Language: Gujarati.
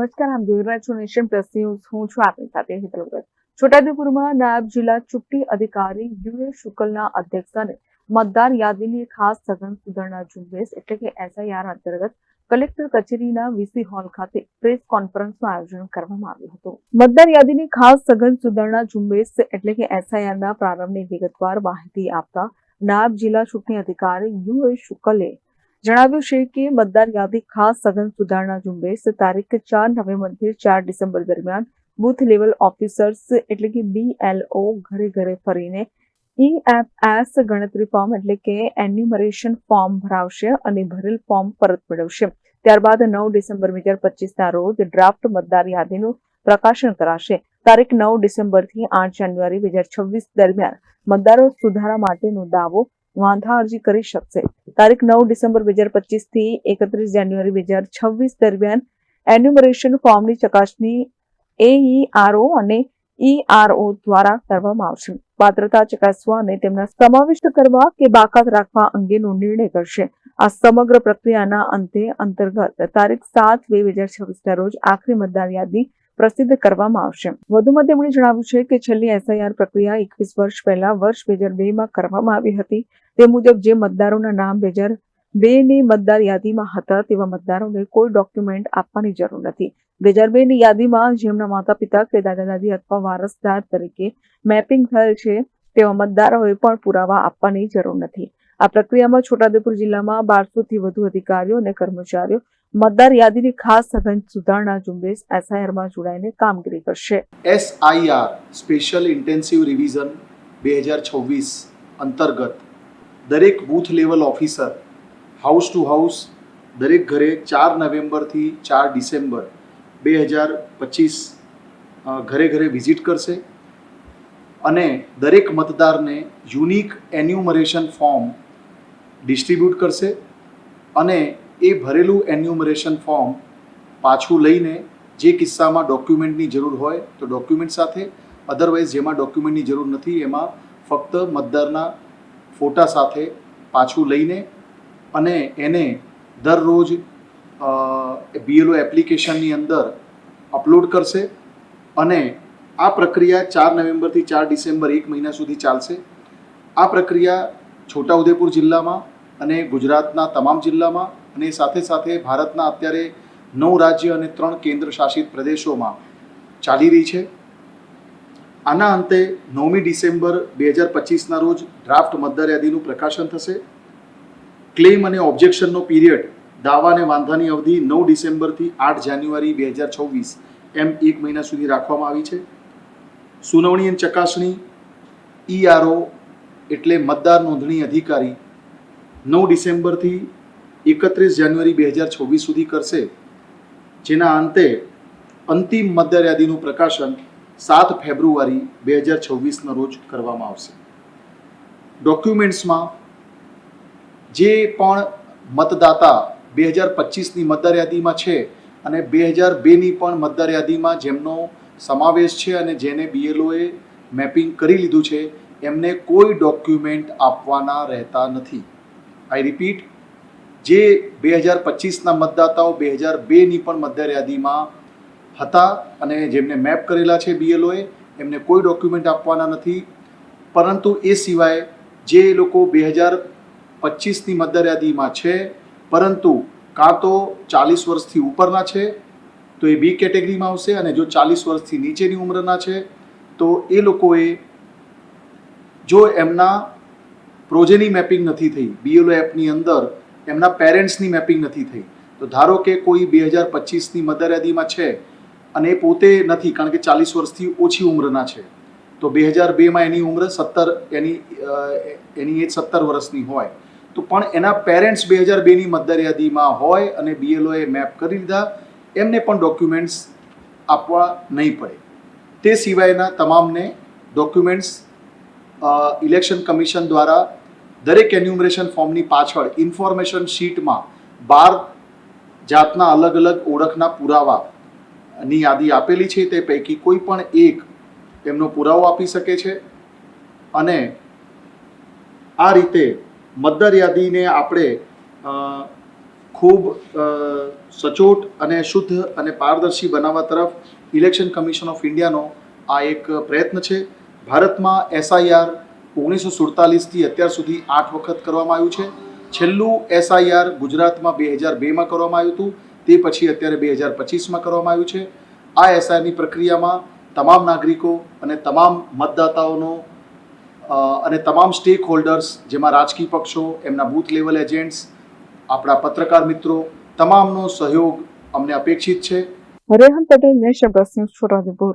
નમસ્કાર આમ જોઈ રહ્યા છો હું છું આપની સાથે હેતલ છોટાઉદેપુરમાં નાયબ જિલ્લા ચૂંટણી અધિકારી યુએ શુકલના અધ્યક્ષસ્થાને મતદાર યાદીની ખાસ સઘન સુધારણા ઝુંબેશ એટલે કે એસઆઈઆર અંતર્ગત કલેક્ટર કચેરીના વીસી હોલ ખાતે પ્રેસ કોન્ફરન્સનું આયોજન કરવામાં આવ્યું હતું. મતદાર યાદીની ખાસ સઘન સુધારણા ઝુંબેશ એટલે કે એસઆઈઆરના પ્રારંભની વિગતવાર માહિતી આપતા નાયબ જિલ્લા ચૂંટણી અધિકારી યુએ શુકલે જણાવ્યું છે કે મતદાર યાદી ખાસ સઘન સુધારણા ઝુંબેશ તારીખ ચાર નવેમ્બરથી ચાર ડિસેમ્બર દરમિયાન બુથ લેવલ ઓફિસર્સ એટલે કે બીએલઓ ઘરે ઘરે ફરીને ઈએફએસ ગણતરી ફોર્મ એટલે કે એન્યુમરેશન ફોર્મ ભરાવશે અને ભરેલ ફોર્મ પરત મેળવશે. ત્યારબાદ નવ ડિસેમ્બર બે હજાર પચીસના રોજ ડ્રાફ્ટ મતદાર યાદીનું પ્રકાશન કરાશે. તારીખ નવ ડિસેમ્બરથી આઠ જાન્યુઆરી બે હજાર છવ્વીસ દરમિયાન મતદારો સુધારા માટેનો દાવો વાંધા અરજી કરી શકશે. તારીખ નવ ડિસેમ્બર બે હજાર પચીસથી એકત્રીસ જાન્યુઆરી બે હજાર છવ્વીસ દરમિયાન એન્યુમરેશન ફોર્મની ચકાસણી એઈઆરઓ અને ઈઆરઓ દ્વારા કરવામાં આવશે. પાત્રતા ચકાસવા અને તેમના સમાવિષ્ટ કરવા કે બાકાત રાખવા અંગેનો નિર્ણય કરશે. આ સમગ્ર પ્રક્રિયાના અંતે અંતર્ગત તારીખ સાત બે બે હજાર છવ્વીસના રોજ આખરી મતદાર યાદી પ્રસિદ્ધ કરવામાં આવશે. વધુમાં તેમણે જણાવ્યું છે કે છેલ્લી એસઆઈઆર પ્રક્રિયા એકવીસ વર્ષ પહેલા વર્ષ બે હજાર બે માં કરવામાં આવી હતી. તે મુજબ જે મતદારોના નામ બે હજાર બે ની મતદાર યાદીમાં હતા તેવા મતદારોને કોઈ ડોક્યુમેન્ટ આપવાની જરૂર નથી. બે હજાર બે ની યાદીમાં જેમના માતા પિતા કે દાદા દાદી અથવા વારસદાર તરીકે મેપિંગ થયેલ છે, તેવા મતદારોએ પણ પુરાવા આપવાની જરૂર નથી. આ પ્રક્રિયામાં છોટાઉદેપુર જિલ્લામાં બારસો થી વધુ અધિકારીઓ અને કર્મચારીઓ મતદાર યાદીની ખાસ સઘન સુધારણા ઝુંબેશ એસઆઈઆરમાં જોડાઈને કામગીરી કરશે. એસઆઈઆર સ્પેશિયલ ઇન્ટેન્સિવ રિવિઝન બે હજાર છવ્વીસ અંતર્ગત દરેક booth level officer, house to house, દરેક ઘરે ચાર નવેમ્બરથી ચાર ડિસેમ્બર બે હજાર પચીસ ઘરે ઘરે વિઝિટ કરશે અને દરેક મતદારને યુનિક એન્યુમરેશન ફોર્મ ડિસ્ટ્રીબ્યુટ કરશે અને એ ભરેલું એન્યુમરેશન ફોર્મ પાછું લઈને જે કિસ્સામાં ડોક્યુમેન્ટની જરૂર હોય તો ડોક્યુમેન્ટ સાથે અધરવાઇઝ જેમાં ડોક્યુમેન્ટની જરૂર નથી એમાં ફક્ત મતદારના ફોટા સાથે પાછું લઈને અને એને દરરોજ બીએલઓ એપ્લિકેશનની અંદર અપલોડ કરશે અને આ પ્રક્રિયા ચાર નવેમ્બરથી ચાર ડિસેમ્બર એક મહિના સુધી ચાલશે. આ પ્રક્રિયા છોટાઉદેપુર જિલ્લામાં અને ગુજરાતના તમામ જિલ્લામાં અને સાથે સાથે ભારતના અત્યારે નવ રાજ્ય અને ત્રણ કેન્દ્ર શાસિત પ્રદેશોમાં ચાલી રહી છે. આના અંતે નવમી ડિસેમ્બર બે હજાર પચીસના રોજ ડ્રાફ્ટ મતદાર યાદીનું પ્રકાશન થશે. ક્લેમ અને ઓબ્જેક્શનનો પીરિયડ દાવા અને વાંધાની અવધિ નવ ડિસેમ્બરથી આઠ જાન્યુઆરી બે હજાર છવ્વીસ એમ એક મહિના સુધી રાખવામાં આવી છે. સુનાવણી અને ચકાસણી ઈઆરઓ એટલે મતદાર નોંધણી અધિકારી નવ ડિસેમ્બરથી એકત્રીસ જાન્યુઆરી બે હજાર છવ્વીસ સુધી કરશે. જેના અંતે અંતિમ મતદારયાદીનું પ્રકાશન સાત ફેબ્રુઆરી બે હજાર છવ્વીસના રોજ કરવામાં આવશે. ડોક્યુમેન્ટ્સમાં જે પણ મતદાતા બે હજાર પચીસની મતદારયાદીમાં છે અને બે હજાર બેની પણ મતદારયાદીમાં જેમનો સમાવેશ છે અને જેને બીએલઓએ મેપિંગ કરી લીધું છે, એમને કોઈ ડોક્યુમેન્ટ આપવાના રહેતા નથી. આઈ રિપીટ જે બે હજાર પચીસના મતદાતાઓ બે હજાર બેની પણ મતદાર હતા અને જેમને મેપ કરેલા છે બીએલઓએ એમને કોઈ ડોક્યુમેન્ટ આપવાના નથી. પરંતુ એ સિવાય જે લોકો બે હજાર પચીસની મતદાર છે, પરંતુ કાં તો ચાલીસ વર્ષથી ઉપરના છે, તો એ બી કેટેગરીમાં આવશે અને જો ચાલીસ વર્ષથી નીચેની ઉંમરના છે, તો એ લોકોએ જો એમના પ્રોજેની મેપિંગ નથી થઈ બીએલઓ એપની અંદર એમના પેરેન્ટ્સની મેપિંગ નથી થઈ. તો ધારો કે કોઈ બે હજાર પચીસની મધર યાદીમાં છે અને એ પોતે નથી, કારણ કે ચાલીસ વર્ષથી ઓછી ઉંમરના છે. તો બે હજાર બેમાં એની ઉંમર સત્તર, એની એની એજ સત્તર વર્ષની હોય. તો પણ એના પેરેન્ટ્સ બે હજાર બેની મતદાર યાદીમાં હોય અને બીએલઓએ મેપ કરી લીધા એમને પણ ડોક્યુમેન્ટ્સ આપવા નહીં પડે. તે સિવાયના તમામને ડોક્યુમેન્ટ્સ ઇલેક્શન કમિશન દ્વારા દરેક એન્યુમરેશન ફોર્મની પાછળ ઇન્ફોર્મેશન શીટમાં બાર જાતના અલગ અલગ ઓળખના પુરાવાની યાદી આપેલી છે. તે પૈકી કોઈ પણ એક તેમનો પુરાવો આપી શકે છે. અને આ રીતે મતદાર યાદીને આપણે ખૂબ સચોટ અને શુદ્ધ અને પારદર્શી બનાવવા તરફ ઇલેક્શન કમિશન ઓફ ઇન્ડિયાનો આ એક પ્રયત્ન છે. ભારતમાં એસઆઈઆર ઓગણીસો સુડતાલીસથી અત્યાર સુધી આઠ વખત કરવામાં આવ્યું છે. છેલ્લું એસઆઈઆર ગુજરાતમાં બે હજાર બેમાં કરવામાં આવ્યું હતું. તે પછી અત્યારે બે હજાર પચીસમાં કરવામાં આવ્યું છે. આ એસઆઈઆરની પ્રક્રિયામાં તમામ નાગરિકો અને તમામ મતદાતાઓનો અને તમામ સ્ટેક હોલ્ડર્સ જેમાં રાજકીય પક્ષો, એમના બૂથ લેવલ એજન્ટ્સ આપણા પત્રકાર મિત્રો, તમામનો સહયોગ અમને અપેક્ષિત છે. Rehan Patel national plus news, Chhota Udepur.